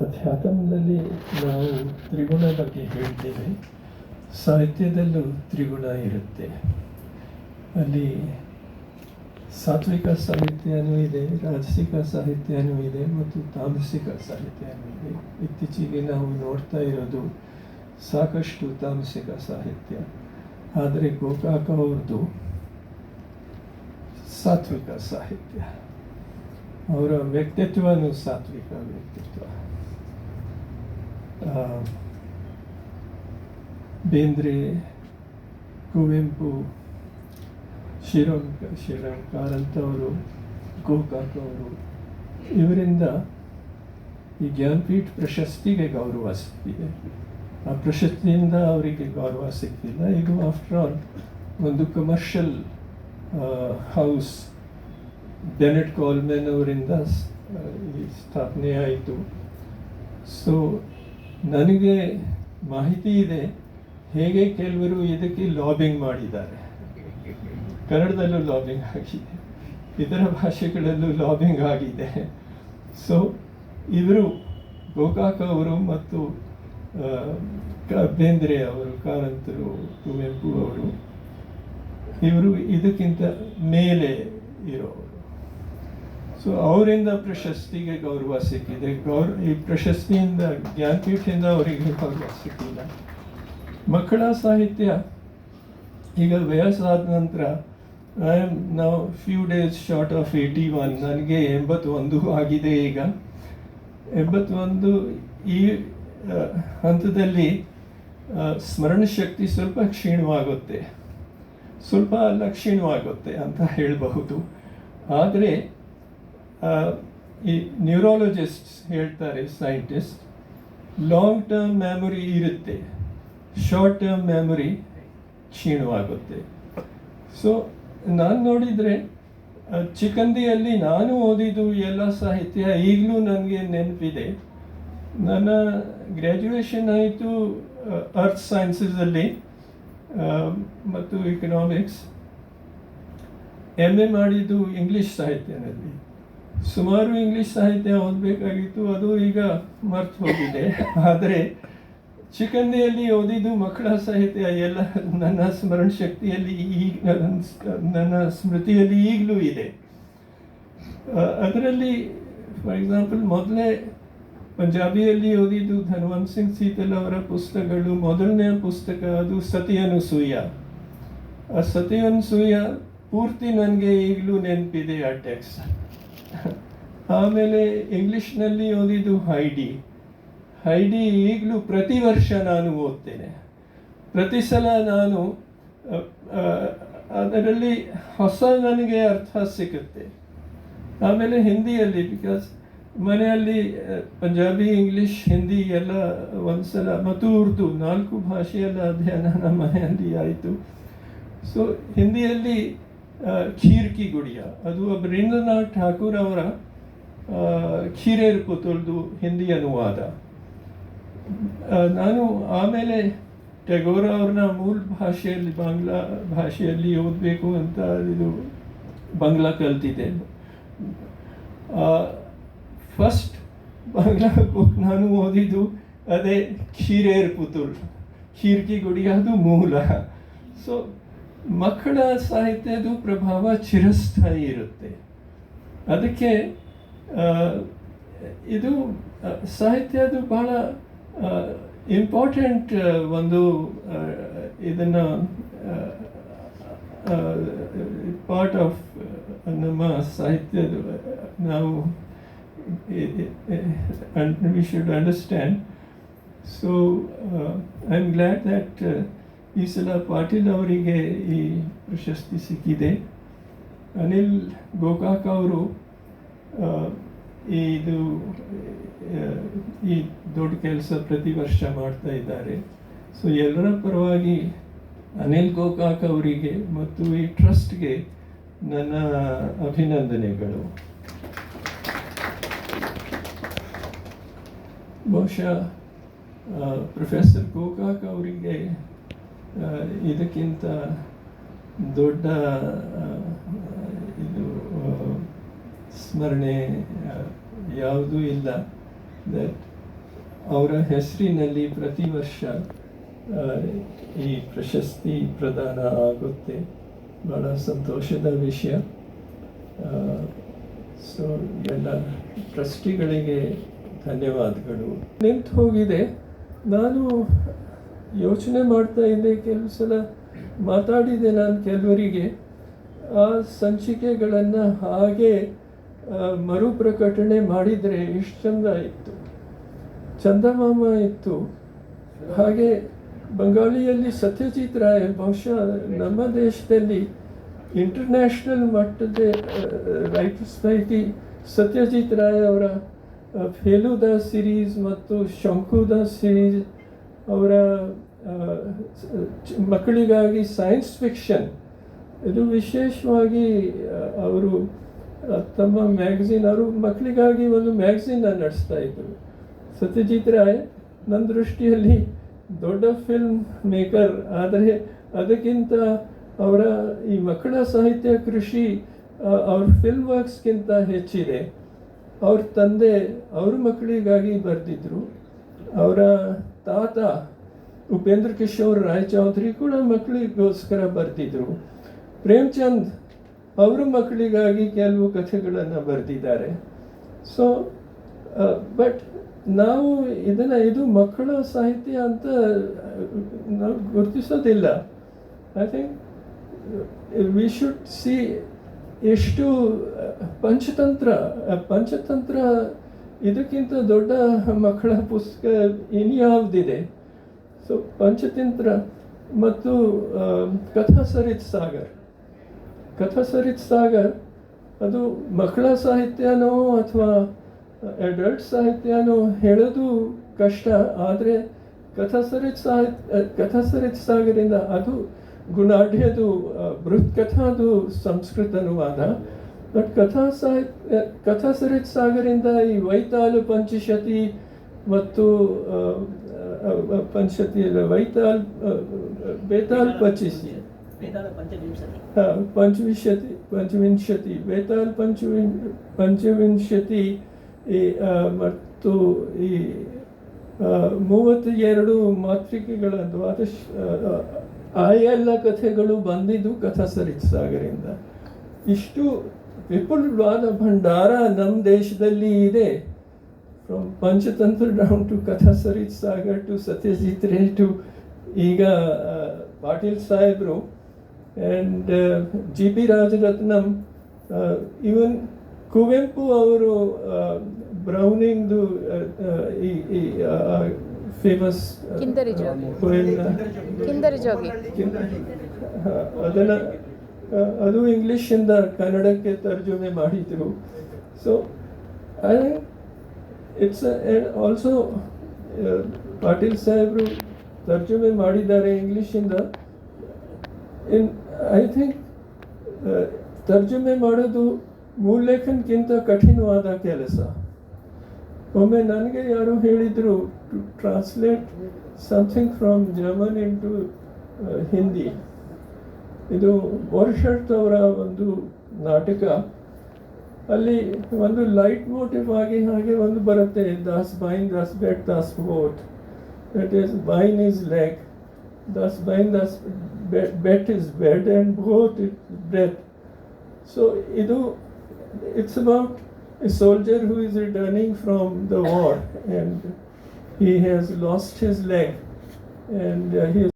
ಅಧ್ಯಾತ್ಮದಲ್ಲಿ ನಾವು ತ್ರಿಗುಣ ಬಗ್ಗೆ ಹೇಳ್ತೇವೆ ಸಾಹಿತ್ಯದಲ್ಲೂ ತ್ರಿಗುಣ ಇರುತ್ತೆ. ಅಲ್ಲಿ ಸಾತ್ವಿಕ ಸಾಹಿತ್ಯನೂ ಇದೆ, ರಾಜಸಿಕ ಸಾಹಿತ್ಯನೂ ಇದೆ ಮತ್ತು ತಾಮಸಿಕ ಸಾಹಿತ್ಯನೂ ಇದೆ. ಇತ್ತೀಚೆಗೆ ನಾವು ನೋಡ್ತಾ ಇರೋದು ಸಾಕಷ್ಟು ತಾಮಸಿಕ ಸಾಹಿತ್ಯ. ಆದರೆ ಗೋಕಾಕ ಅವ್ರದ್ದು ಸಾತ್ವಿಕ ಸಾಹಿತ್ಯ. ಅವರ ವ್ಯಕ್ತಿತ್ವನೂ ಸಾತ್ವಿಕ ವ್ಯಕ್ತಿತ್ವ. ಬೇಂದ್ರೆ, ಕುವೆಂಪು, ಶ್ರೀರಂಗ ಶ್ರೀರಂಗ ಕಾರಂತವರು ಗೋಕಾಕ್ ಅವರು ಇವರಿಂದ ಈ ಜ್ಞಾನಪೀಠ ಪ್ರಶಸ್ತಿಗೆ ಗೌರವ ಸಿಕ್ಕಿದೆ. ಆ ಪ್ರಶಸ್ತಿಯಿಂದ ಅವರಿಗೆ ಗೌರವ ಸಿಕ್ಕಿಲ್ಲ. ಇದು ಆಫ್ಟರ್ ಆಲ್ ಒಂದು ಕಮರ್ಷಿಯಲ್ ಹೌಸ್ ಬೆನೆಟ್ ಕಾಲ್ಮೆನ್ ಅವರಿಂದ ಸ್ಥಾಪನೆ ಆಯಿತು ಸೊ ನನಗೆ ಮಾಹಿತಿ ಇದೆ. ಹೇಗೆ ಕೆಲವರು ಇದಕ್ಕೆ ಲಾಬಿಂಗ್ ಮಾಡಿದ್ದಾರೆ. ಕನ್ನಡದಲ್ಲೂ ಲಾಬಿಂಗ್ ಆಗಿದೆ. ಇತರ ಭಾಷೆಗಳಲ್ಲೂ ಲಾಬಿಂಗ್ ಆಗಿದೆ. ಸೊ ಇವರು ಗೋಕಾಕ ಅವರು ಮತ್ತು ಬೇಂದ್ರೆ ಅವರು, ಕಾರಂತರು, ಕುವೆಂಪು ಅವರು, ಇವರು ಇದಕ್ಕಿಂತ ಮೇಲೆ ಇರೋರು ಸೊ ಅವರಿಂದ ಪ್ರಶಸ್ತಿಗೆ ಗೌರವ ಸಿಕ್ಕಿದೆ. ಗೌರ, ಈ ಪ್ರಶಸ್ತಿಯಿಂದ ಜ್ಞಾನಪೀಠದಿಂದ ಅವರಿಗೆ ಗೌರವ ಸಿಕ್ಕಿಲ್ಲ ಮಕ್ಕಳ ಸಾಹಿತ್ಯ, ಈಗ ವಯಸ್ಸಾದ ನಂತರ ಐ ಆಮ್ ನಾವು few days short of eighty one ನನಗೆ ಎಂಬತ್ತೊಂದು ಆಗಿದೆ ಈಗ. ಎಂಬತ್ತೊಂದು ಈ ಹಂತದಲ್ಲಿ ಸ್ಮರಣಶಕ್ತಿ ಸ್ಮರಣ ಶಕ್ತಿ ಸ್ವಲ್ಪ ಕ್ಷೀಣವಾಗುತ್ತೆ. ಸ್ವಲ್ಪ ಲಕ್ಷೀಣವಾಗುತ್ತೆ ಅಂತ ಹೇಳಬಹುದು. ಆದರೆ ಈ ನ್ಯೂರಾಲಜಿಸ್ಟ್ ಹೇಳ್ತಾರೆ ಸೈಂಟಿಸ್ಟ್ ಲಾಂಗ್ ಟರ್ಮ್ ಮೆಮೊರಿ ಇರುತ್ತೆ ಶಾರ್ಟ್ ಟರ್ಮ್ ಮೆಮೊರಿ ಕ್ಷೀಣವಾಗುತ್ತೆ. ಸೊ ನಾನು ನೋಡಿದರೆ ಚಿಕಂದಿಯಲ್ಲಿ ನಾನು ಓದಿದ್ದು ಎಲ್ಲ ಸಾಹಿತ್ಯ ಈಗಲೂ ನನಗೆ ನೆನಪಿದೆ. ನನ್ನ ಗ್ರ್ಯಾಜುಯೇಷನ್ ಆಯಿತು ಅರ್ಥ್ ಸೈನ್ಸಸಲ್ಲಿ ಮತ್ತು ಇಕನಾಮಿಕ್ಸ್ ಎಂ ಎ ಮಾಡಿದ್ದು ಇಂಗ್ಲೀಷ್ ಸಾಹಿತ್ಯದಲ್ಲಿ. ಸುಮಾರು ಇಂಗ್ಲಿಷ್ ಸಾಹಿತ್ಯ ಓದಬೇಕಾಗಿತ್ತು, ಅದು ಈಗ ಮರ್ತು ಹೋಗಿದೆ. ಆದರೆ ಚಿಕಂದಿಯಲ್ಲಿ ಓದಿದ್ದು ಮಕ್ಕಳ ಸಾಹಿತ್ಯ ಎಲ್ಲ ನನ್ನ ಸ್ಮರಣ ಶಕ್ತಿಯಲ್ಲಿ ಈಗ, ನನ್ನ ಸ್ಮೃತಿಯಲ್ಲಿ ಈಗಲೂ ಇದೆ. ಅದರಲ್ಲಿ ಫಾರ್ ಎಕ್ಸಾಂಪಲ್ ಮೊದಲೇ ಪಂಜಾಬಿಯಲ್ಲಿ ಓದಿದ್ದು ಧನ್ವಂತ್ ಸಿಂಗ್ ಸೀತಲ್ ಅವರ ಪುಸ್ತಕಗಳು. ಮೊದಲನೇ ಪುಸ್ತಕ ಅದು ಸತಿಯನುಸೂಯ ಆ ಸತಿಯನುಸೂಯ ಪೂರ್ತಿ ನನಗೆ ಈಗಲೂ ನೆನಪಿದೆ ಆ ಟೆಕ್ಸ್ಟ್ ಆಮೇಲೆ ಇಂಗ್ಲಿಷ್ನಲ್ಲಿ ಓದಿದ್ದು ಹೈಡಿ. ಹೈಡಿ ಈಗಲೂ ಪ್ರತಿ ವರ್ಷ ನಾನು ಓದ್ತೇನೆ. ಪ್ರತಿ ಸಲ ನಾನು ಅದರಲ್ಲಿ ಹೊಸ ನನಗೆ ಅರ್ಥ ಸಿಗುತ್ತೆ. ಆಮೇಲೆ ಹಿಂದಿಯಲ್ಲಿ ಬಿಕಾಸ್ ಮನೆಯಲ್ಲಿ ಪಂಜಾಬಿ, ಇಂಗ್ಲೀಷ್, ಹಿಂದಿ ಎಲ್ಲ ಒಂದ್ಸಲ, ಮತ್ತು ಉರ್ದು ನಾಲ್ಕು ಭಾಷೆಯಲ್ಲ ಅಧ್ಯಯನ ನಮ್ಮ ಮನೆಯಲ್ಲಿ ಆಯಿತು. ಸೊ ಹಿಂದಿಯಲ್ಲಿ ಖೀರ್ ಕಿ ಗುಡಿಯ. ಅದು ರವೀಂದ್ರನಾಥ್ ಠಾಕೂರ್ ಅವರ ಖೀರೇರ್ ಪುತುಲ್ದು ಹಿಂದಿ ಅನುವಾದ. ನಾನು ಆಮೇಲೆ ಟೆಗೋರ ಅವ್ರನ್ನ ಮೂಲ ಭಾಷೆಯಲ್ಲಿ, ಬಾಂಗ್ಲಾ ಭಾಷೆಯಲ್ಲಿ ಓದಬೇಕು ಅಂತ ಇದು ಬಾಂಗ್ಲಾ ಕಲ್ತಿದ್ದೆ ಫಸ್ಟ್ ಬಾಂಗ್ಲಾ ಬುಕ್ ನಾನು ಓದಿದ್ದು ಅದೇ ಖೀರೇರ್ ಪುತುಲ್ ಖೀರ್ಕಿ ಗುಡಿ ಅದು ಮೂಲ. ಸೊ ಮಕ್ಕಳ ಸಾಹಿತ್ಯದ ಪ್ರಭಾವ ಚಿರಸ್ಥಾಯಿ ಇರುತ್ತೆ. ಅದಕ್ಕೆ ಇದು ಸಾಹಿತ್ಯದು ಬಹಳ ಇಂಪಾರ್ಟೆಂಟ್ ಒಂದು ಇದನ್ನ ಪಾರ್ಟ್ ಆಫ್ ನಮ್ಮ ಸಾಹಿತ್ಯದ ನಾವು we should understand so I am glad that ಈ ಸಲ ಪಾಟೀಲ್ ಅವರಿಗೆ ಈ ಪ್ರಶಸ್ತಿ ಸಿಕ್ಕಿದೆ. ಅನಿಲ್ ಗೋಕಾಕ್ ಅವರು ಇದು ಈ ದೊಡ್ಡ ಕೆಲಸ ಪ್ರತಿ ವರ್ಷ ಮಾಡ್ತಾ ಇದ್ದಾರೆ. ಸೊ ಎಲ್ಲರ ಪರವಾಗಿ ಅನಿಲ್ ಗೋಕಾಕ್ ಅವರಿಗೆ ಮತ್ತು ಈ ಟ್ರಸ್ಟ್ಗೆ ನನ್ನ ಅಭಿನಂದನೆಗಳು. ಬಹುಶಃ ಪ್ರೊಫೆಸರ್ ಗೋಕಾಕ್ ಅವರಿಗೆ ಇದಕ್ಕಿಂತ ದೊಡ್ಡ ಇದು ಸ್ಮರಣೆ ಯಾವುದೂ ಇಲ್ಲ. ದಟ್ ಅವರ ಹೆಸರಿನಲ್ಲಿ ಪ್ರತಿ ವರ್ಷ ಈ ಪ್ರಶಸ್ತಿ ಪ್ರದಾನ ಆಗುತ್ತೆ. ಭಾಳ ಸಂತೋಷದ ವಿಷಯ. ಸೊ ಎಲ್ಲ ಟ್ರಸ್ಟಿಗಳಿಗೆ ಧನ್ಯವಾದಗಳು. ನಿಂತು ಹೋಗಿದೆ. ನಾನು ಯೋಚನೆ ಮಾಡ್ತಾ ಇದ್ದೆ, ಕೆಲವು ಸಲ ಮಾತಾಡಿದೆ ನಾನು ಕೆಲವರಿಗೆ. ಆ ಸಂಚಿಕೆಗಳನ್ನು ಹಾಗೆ ಮರುಪ್ರಕಟಣೆ ಮಾಡಿದರೆ ಇಷ್ಟು ಚಂದ ಇತ್ತು. ಚಂದಮಾಮ ಇತ್ತು. ಹಾಗೆ ಬಂಗಾಳಿಯಲ್ಲಿ ಸತ್ಯಜಿತ್ ರಾಯ್, ಬಹುಶಃ ನಮ್ಮ ದೇಶದಲ್ಲಿ ಇಂಟರ್ನ್ಯಾಷನಲ್ ಮಟ್ಟದ ರೈಟರ್ಸ್ ಪೈಕಿ ಸತ್ಯಜಿತ್ ರಾಯ್ ಅವರ ಫೇಲುದಾ ಸಿರೀಸ್ ಮತ್ತು ಶಂಕುದಾ ಸಿರೀಸ್ ಅವರ ಮಕ್ಕಳಿಗಾಗಿ ಸೈನ್ಸ್ ಫಿಕ್ಷನ್ ಇದು ವಿಶೇಷವಾಗಿ ಅವರು ತಮ್ಮ ಮ್ಯಾಗ್ಝಿನ್ ಅವರು ಮಕ್ಕಳಿಗಾಗಿ ಒಂದು ಮ್ಯಾಗಝಿನ್ ನಡೆಸ್ತಾ ಇದ್ದರು. ಸತ್ಯಜಿತ್ ರಾಯ್ ನನ್ನ ದೃಷ್ಟಿಯಲ್ಲಿ ದೊಡ್ಡ ಫಿಲ್ಮ್ ಮೇಕರ್ ಆದರೆ ಅದಕ್ಕಿಂತ ಅವರ ಈ ಮಕ್ಕಳ ಸಾಹಿತ್ಯ ಕೃಷಿ ಅವ್ರ ಫಿಲ್ಮ್ ವರ್ಕ್ಸ್ಗಿಂತ ಹೆಚ್ಚಿದೆ. ಅವ್ರ ತಂದೆ, ಅವ್ರ ಮಕ್ಕಳಿಗಾಗಿ ಬರ್ತಿದ್ರು ಅವರ ತಾತ, ಉಪೇಂದ್ರ ಕಿಶೋರ್ ರಾಯಚೌಧರಿ ಕೂಡ ಮಕ್ಕಳಿಗೋಸ್ಕರ ಬರೆದಿದ್ರು. ಪ್ರೇಮ್ಚಂದ್ ಅವರು ಮಕ್ಕಳಿಗಾಗಿ ಕೆಲವು ಕಥೆಗಳನ್ನು ಬರೆದಿದ್ದಾರೆ. ಸೊ ಬಟ್ ನಾವು ಇದನ್ನು ಇದು ಮಕ್ಕಳ ಸಾಹಿತ್ಯ ಅಂತ ನಾವು ಗುರುತಿಸೋದಿಲ್ಲ. I think we should see ಎಷ್ಟು ಪಂಚತಂತ್ರ ಪಂಚತಂತ್ರ ಇದಕ್ಕಿಂತ ದೊಡ್ಡ ಮಕ್ಕಳ ಪುಸ್ತಕ ಇನ್ಯಾವುದಿದೆ ಸೊ ಪಂಚತಂತ್ರ ಮತ್ತು ಕಥಾಸರಿತ್ ಕಥಾ ಸರಿತ್ ಸಾಗರ್. ಕಥಾ ಸರಿತ್ ಸಾಗರ್, ಅದು ಮಕ್ಕಳ ಸಾಹಿತ್ಯನೋ ಅಥವಾ ಅಡಲ್ಟ್ ಸಾಹಿತ್ಯನೋ ಹೇಳೋದು ಕಷ್ಟ, ಆದರೆ ಕಥಾ ಸರಿತ್ ಸಾಹಿತ್ಯ ಕಥಾಸರಿತ್ ಸಾಗರಿಂದ ಅದು ಗುಣಾಢ್ಯದು ಬೃಹತ್ ಕಥಾದು ಸಂಸ್ಕೃತ ಅನುವಾದ ಬಟ್ ಕಥಾ ಸಾಹಿ ಕಥಾಸರಿತ್ ಸಾಗರಿಂದ ಈ ವೈತಾಲು ಪಂಚಶತಿ ಮತ್ತು ಆ, ಆ, ಆ, ಪಂಚಶತಿ ಅಲ್ಲ ವೈತಾಲ್ ಬೇತಾಲ್ ಪಚಿಸಿ ವೇದಾಳ ಪಂಚವಿಂಶತಿ ಹ, ಪಂಚವಿಂಶತಿ ಪಂಚವಿಂಶತಿ ಬೇತಾಲ್ ಪಂಚವಿಂ ಪಂಚವಿಂಶತಿ ಈ ಮತ್ತು ಈ ಮೂವತ್ತ ಎರಡು ಮಾತೃಕೆಗಳ ದ್ವಾದಶ ಆ, ಆ ಎಲ್ಲ ಕಥೆಗಳು ಬಂದಿದ್ದು ಕಥಾಸರಿತ್ ಸಾಗರಿಂದ ಇಷ್ಟು ವಿಪುಲವಾದ ಭಂಡಾರ ನಮ್ಮ ದೇಶದಲ್ಲಿ ಇದೆ. ಫ್ರಮ್ ಪಂಚತಂತ್ರ ಡೌನ್ ಟು ಕಥಾ ಸರಿತ್ ಸಾಗರ್ ಟು ಸತ್ಯಜಿತ್ ರೇ ಟು ಈಗ ಪಾಟೀಲ್ ಸಾಹೇಬರು and G B Rajaratnam even Kuvempu ಅವರು ಬ್ರೌನಿಂಗ್ದು ಈ ಈ ಫೇಮಸ್ ಅದನ್ನು ಅದು ಇಂಗ್ಲೀಷಿಂದ ಕನ್ನಡಕ್ಕೆ ತರ್ಜುಮೆ ಮಾಡಿದರು. So I it's also Patil ಸಾಹೇಬರು ತರ್ಜುಮೆ ಮಾಡಿದ್ದಾರೆ ಇಂಗ್ಲೀಷಿಂದ. ಇನ್ ಐ ಥಿಂಕ್ ತರ್ಜುಮೆ ಮಾಡೋದು ಮೂಲಲೇಖನ್ಗಿಂತ ಕಠಿಣವಾದ ಕೆಲಸ. ಒಮ್ಮೆ ನನಗೆ ಯಾರು ಹೇಳಿದರು to translate something from German into Hindi ಇದು ಬೋರ್ಷರ್ಟ್ ಅವರ ಒಂದು ನಾಟಕ ಅಲ್ಲಿ ಒಂದು ಲೈಟ್ ಮೋಟಿವ್ ಆಗಿ ಹಾಗೆ ಒಂದು ಬರುತ್ತೆ does bane does bet does boat that is bane is leg does bane does bet is bed and boat it breath so ಇದು it's about a soldier who is returning from the war and he has lost his leg and uh, he